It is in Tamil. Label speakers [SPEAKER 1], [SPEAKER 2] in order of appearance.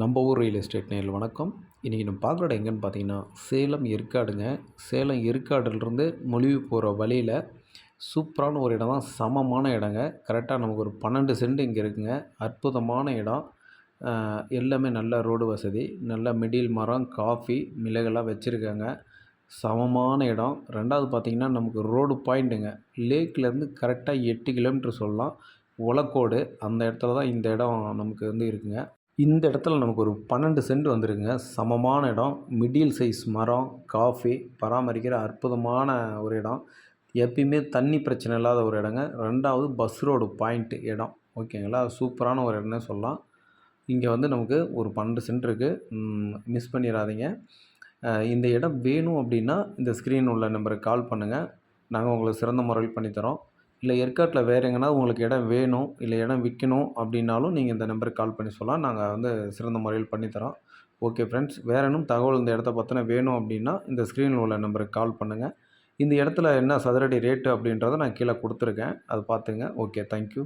[SPEAKER 1] நம்ம ஊர் ரியல் எஸ்டேட் நேரில் வணக்கம். இன்றைக்கி நம்ம பார்க்குற இடம் எங்கேன்னு பார்த்தீங்கன்னா சேலம் ஏற்காடுங்க. சேலம் ஏற்காடுலேருந்து மொழிவு போகிற வழியில் சூப்பரான ஒரு இடம் தான் சமமான இடங்க. கரெக்டாக நமக்கு ஒரு பன்னெண்டு சென்ட் இங்கே இருக்குங்க. அற்புதமான இடம். எல்லாமே நல்ல ரோடு வசதி. நல்ல மிடில் மரம் காஃபி மிளகெல்லாம் வச்சுருக்காங்க. சமமான இடம். ரெண்டாவது பார்த்தீங்கன்னா நமக்கு ரோடு பாயிண்ட்டுங்க. லேக்லேருந்து கரெக்டாக எட்டு கிலோமீட்டர் சொல்லலாம். ஒலக்கோடு. அந்த இடத்துல தான் இந்த இடம் நமக்கு வந்து இருக்குங்க. இந்த இடத்துல நமக்கு ஒரு பன்னெண்டு சென்ட் வந்துருக்குங்க. சமமான இடம். மிடில் சைஸ் மரம் காஃபி பராமரிக்கிற அற்புதமான ஒரு இடம். எப்பயுமே தண்ணி பிரச்சனை இல்லாத ஒரு இடங்க. ரெண்டாவது பஸ் ரோடு பாயிண்ட்டு இடம். ஓகேங்களா? சூப்பரான ஒரு இடம்னே சொல்லலாம். இங்கே வந்து நமக்கு ஒரு பன்னெண்டு சென்ட் இருக்குது மிஸ் பண்ணிடாதீங்க. இந்த இடம் வேணும் அப்படின்னா இந்த ஸ்க்ரீன் உள்ள நம்பருக்கு கால் பண்ணுங்கள் நாங்கள் உங்களுக்கு சிறந்த முறையில் பண்ணித்தரோம். இல்லை ஏற்காட்டில் வேறு எங்கன்னா உங்களுக்கு இடம் வேணும் இல்லை இடம் விற்கணும் அப்படின்னாலும் நீங்கள் இந்த நம்பருக்கு கால் பண்ணி சொல்லலாம். நாங்கள் வந்து சிறந்த முறையில் பண்ணித்தரோம் ஓகே ஃப்ரெண்ட்ஸ் வேறு இன்னும் தகவல் இந்த இடத்த பற்றின வேணும் அப்படின்னா இந்த ஸ்க்ரீனில் உள்ள நம்பருக்கு கால் பண்ணுங்கள் இந்த இடத்துல என்ன சதுரடி ரேட்டு அப்படின்றத நான் கீழே கொடுத்துருக்கேன். அதை பார்த்துங்க. Okay thank you